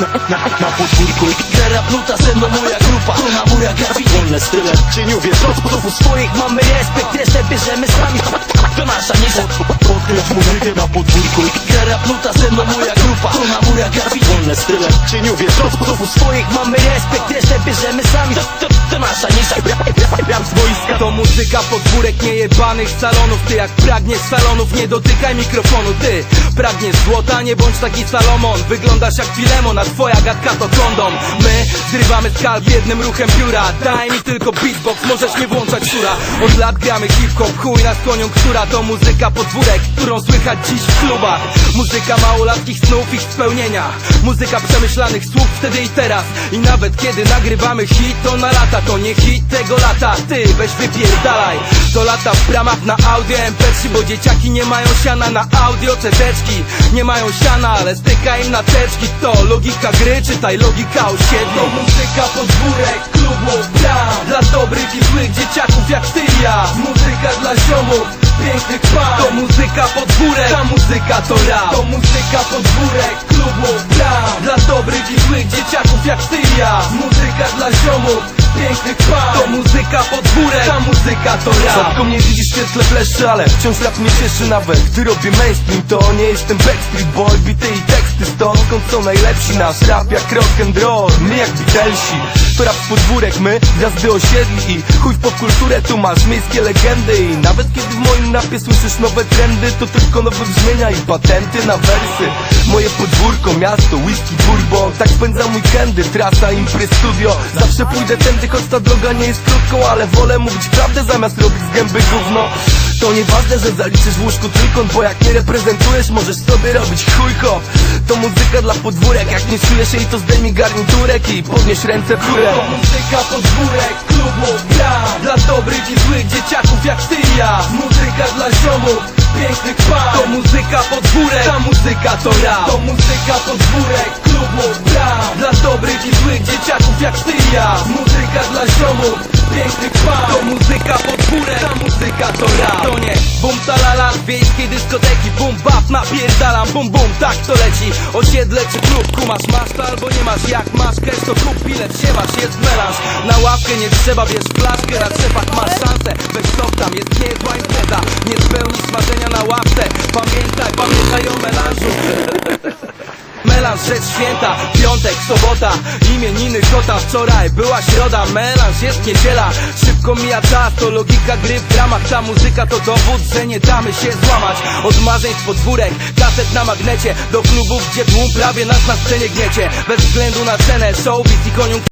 na, na, na podwórku Gra pluta ze mną moja grupa To na murach graffiti Wolne style, cieniuwie U swoich? Mamy respekt, resztę bierzemy sami To nasza nisza Podkręć muzykę na podwórku. Pluta graffiti Wolne style, cieniuwie U swoich mamy respekt, resztę bierzemy sami. To, to, to nasza nisza. Rap z boiska. To muzyka podwórek niejebanych salonów. Ty jak pragniesz salonów, nie dotykaj mikrofonu. Ty pragniesz złota, nie bądź taki Salomon. Wyglądasz jak Filemon, a twoja gadka to kondom. My zrywamy skalp jednym ruchem pióra. Daj mi tylko beatbox, możesz nie włączać szura Od lat gramy hip-hop, chuj nas koniunktura To muzyka podwórek, którą słychać dziś w klubach. Muzyka małolatkich snów, ich spełnienia. Muzyka przemyślanych słów wtedy i teraz. I nawet kiedy nagrywamy hit, to na lata To nie hit tego lata, ty weź wypierdalaj. To lata w bramach na audio MP3 Bo dzieciaki nie mają siana na audio czeteczki Nie mają siana, ale styka im na teczki. To logika gry, czytaj logika osiedli To muzyka podwórek, klubów, bram Dla dobrych i złych dzieciaków jak ty i ja. Muzyka dla ziomów To muzyka podwórek, ta muzyka to rap To muzyka podwórek, klubów, bram Dla dobrych i złych dzieciaków jak ty ja. Muzyka dla ziomów Pięknych pan To muzyka podwórek, ta muzyka to rap. Rzadko mnie widzisz w świetle fleszy, ale wciąż rap mnie cieszy nawet Gdy robię mainstream, to nie jestem Backstreet Boy Bity i teksty stąd, skąd są najlepsi. Nasz rap jak rock and roll, my jak Beatlesi. To rap z podwórek, my gwiazdy osiedli I chuj w popkulturę, tu masz miejskie legendy. I nawet kiedy w moim rapie słyszysz nowe trendy To tylko nowe brzmienia i patenty na wersy. Moje podwórko, miasto, whisky, bourbon Tak spędzam weekendy, trasa, imprez, studio Zawsze pójdę tędy, choć ta droga nie jest krótką Ale wolę mówić prawdę zamiast robić z gęby gówno. To nieważne, że zaliczysz w łóżku trójkąt Bo jak nie reprezentujesz, możesz sobie robić chujko. To muzyka dla podwórek Jak nie czujesz jej, to zdejmij garniturek I podnieś ręce w górę. To muzyka podwórek, klubów, bram Dla dobrych i złych dzieciaków jak ty i ja. Muzyka dla ziomów, pięknych pan To muzyka podwórek, ta muzyka to rap. To muzyka podwórek, klubów, bram Dla dobrych i złych dzieciaków jak ty To muzyka podwórek, ta muzyka to rap. To nie bum talala z wiejskiej dyskoteki Bum bap, napierdalam, bum bum, tak to leci. Osiedle czy klub, kumasz, masz to albo nie masz. Jak masz cash to kup bilet, siewasz, jest melanż. Na ławkę nie trzeba, bierz flaszkę. Na trzepach masz szansę, weź co tam Jest niezła impreza, nie spełnisz marzenia na ławce. Pamiętaj, pamiętaj o melanżu Melanż, rzecz święta, piątek, sobota Imieniny kota, wczoraj była środa Melanż, jest niedziela, szybko mija czas To logika gry w dramach Ta muzyka to dowód, że nie damy się złamać. Od marzeń z podwórek, kaset na magnecie Do klubów, gdzie tłum prawie nas na scenie gniecie. Bez względu na cenę, showbiz i koniunkturę